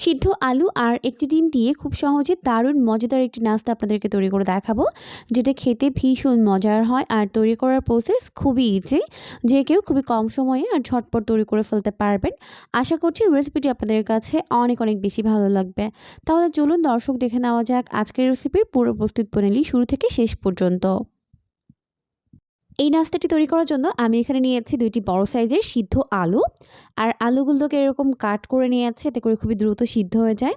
সিদ্ধ আলু আর একটি ডিম দিয়ে খুব সহজে দারুণ, মজাদার একটি নাস্তা আপনাদেরকে তৈরি করে দেখাবো, যেটা খেতে ভীষণ মজার হয় আর তৈরি করার প্রসেস খুবই ইজি যে কেউ খুবই কম সময়ে আর ঝটপট তৈরি করে ফেলতে পারবেন। আশা করছি রেসিপিটি আপনাদের কাছে অনেক অনেক বেশি ভালো লাগবে। তাহলে চলুন দর্শক দেখে নেওয়া যাক আজকের রেসিপির পুরো প্রস্তুত প্রণালী শুরু থেকে শেষ পর্যন্ত। এই নাস্তাটি তৈরি করার জন্য আমি এখানে নিয়েছি দুইটি বড় সাইজের সিদ্ধ আলু। আর আলুগুলোকে এরকম কাট করে নিয়ে নিয়েছি, এতে করে খুবই দ্রুত সিদ্ধ হয়ে যায়।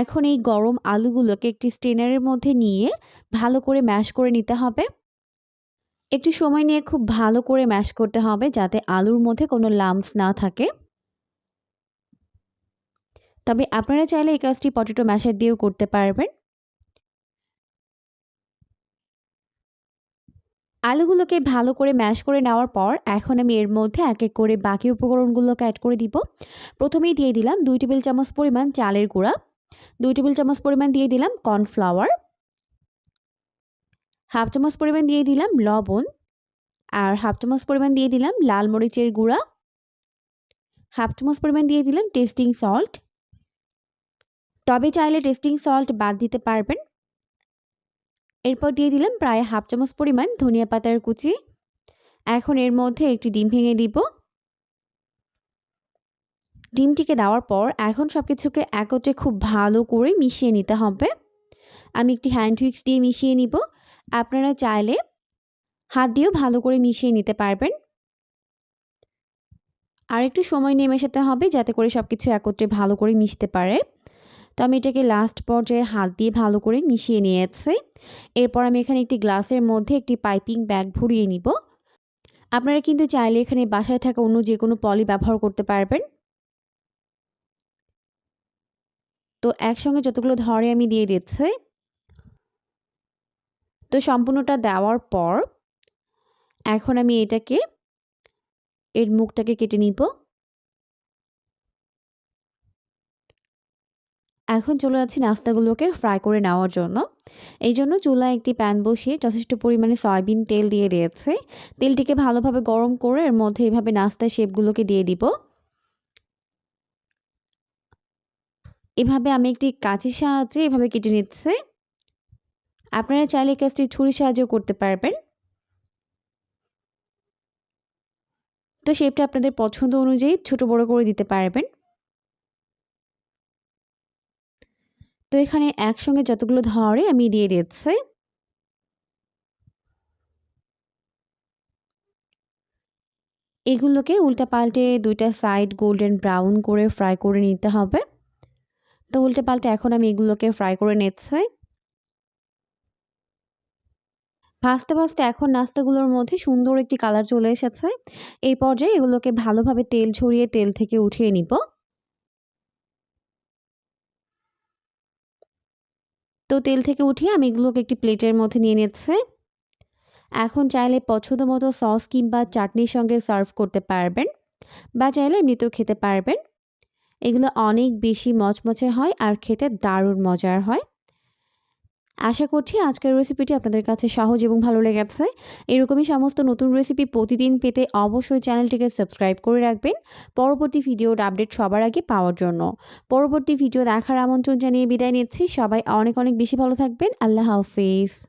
এখন এই গরম আলুগুলোকে একটি স্টেনারের মধ্যে নিয়ে ভালো করে ম্যাশ করে নিতে হবে। একটু সময় নিয়ে খুব ভালো করে ম্যাশ করতে হবে যাতে আলুর মধ্যে কোনো লামস না থাকে। তবে আপনারা চাইলে এই কাজটি পটেটো ম্যাশার দিয়েও করতে পারবেন। আলুগুলোকে ভালো করে ম্যাশ করে নেওয়ার পর এখন আমি এর মধ্যে এক এক করে বাকি উপকরণগুলোকে অ্যাড করে দিব। প্রথমেই দিয়ে দিলাম দুই টেবিল চামচ পরিমাণ চালের গুঁড়া, দুই টেবিল চামচ পরিমাণ দিয়ে দিলাম কর্নফ্লাওয়ার হাফ চামচ পরিমাণ দিয়ে দিলাম লবণ আর হাফ চামচ পরিমাণ দিয়ে দিলাম লাল মরিচের গুঁড়া, হাফ চামচ পরিমাণ দিয়ে দিলাম টেস্টিং সল্ট তবে চাইলে টেস্টিং সল্ট বাদ দিতে পারবেন। এরপর দিয়ে দিলাম প্রায় হাফ চামচ পরিমাণ ধনিয়া পাতার কুচি। এখন এর মধ্যে একটি ডিম ভেঙে দিব। ডিমটিকে দেওয়ার পর এখন সব কিছুকে একত্রে খুব ভালো করে মিশিয়ে নিতে হবে। আমি একটি হ্যান্ড উইক্স দিয়ে মিশিয়ে নিব। আপনারা চাইলে হাত দিয়েও ভালো করে মিশিয়ে নিতে পারবেন। আর একটু সময় নিয়ে মেশাতে হবে যাতে করে সব কিছু একত্রে ভালো করে মিশতে পারে। তো আমি এটাকে লাস্ট পর্যায়ে হাত দিয়ে ভালো করে মিশিয়ে নিয়েছি। এরপর আমি এখানে একটি গ্লাসের মধ্যে একটি পাইপিং ব্যাগ ভরিয়ে নিব। আপনারা কিন্তু চাইলে এখানে বাসায় থাকা অন্য যে কোনো পলি ব্যবহার করতে পারবেন। তো একসঙ্গে যতগুলো ধরে আমি দিয়ে দিচ্ছি। তো সম্পূর্ণটা দেওয়ার পর এখন আমি এটাকে, এর মুখটাকে কেটে নিব। এখন চলে যাচ্ছি নাস্তাগুলোকে ফ্রাই করে নেওয়ার জন্য। এই জন্য চুলায় একটি প্যান বসিয়ে যথেষ্ট পরিমাণে সয়াবিন তেল দিয়ে দিয়েছে। তেলটিকে ভালোভাবে গরম করে এর মধ্যে এভাবে নাস্তার শেপগুলোকে দিয়ে দিব। এভাবে আমি একটি কাঁচির সাহায্যে এভাবে কেটে নিচ্ছে। আপনারা চাইলে কাজটি ছুরির সাহায্যেও করতে পারবেন। তো শেপটা আপনাদের পছন্দ অনুযায়ী ছোট বড় করে দিতে পারবেন। তো এখানে একসঙ্গে যতগুলো ধরে আমি দিয়ে দিচ্ছি। এগুলোকে উল্টা পাল্টে দুইটা সাইড গোল্ডেন ব্রাউন করে ফ্রাই করে নিতে হবে। তো উল্টে পাল্টে এখন আমি এগুলোকে ফ্রাই করে নিচ্ছি। ভাজতে ভাজতে এখন নাস্তাগুলোর মধ্যে সুন্দর একটি কালার চলে এসেছে। এই পর্যায়ে এগুলোকে ভালোভাবে তেল ছড়িয়ে তেল থেকে উঠিয়ে নিব। তো তেল থেকে উঠিয়ে আমি এগুলোকে একটি প্লেটের মধ্যে নিয়ে নিচ্ছে। এখন চাইলে পছন্দ মতো সস কিংবা চাটনির সঙ্গে সার্ভ করতে পারবেন বা চাইলে এমনিতেও খেতে পারবেন। এগুলো অনেক বেশি মচমচে হয় আর খেতে দারুণ মজার হয়। আশা করছি আজকের রেসিপিটি আপনাদের কাছে সহজ এবং ভালো লেগেছে। এরকমই সমস্ত নতুন রেসিপি প্রতিদিন পেতে অবশ্যই চ্যানেলটিকে সাবস্ক্রাইব করে রাখবেন। পরবর্তী ভিডিওর আপডেট সবার আগে পাওয়ার জন্য। পরবর্তী ভিডিও দেখার আমন্ত্রণ জানিয়ে বিদায় নিচ্ছি। সবাই অনেক অনেক বেশি ভালো থাকবেন। আল্লাহ হাফিজ।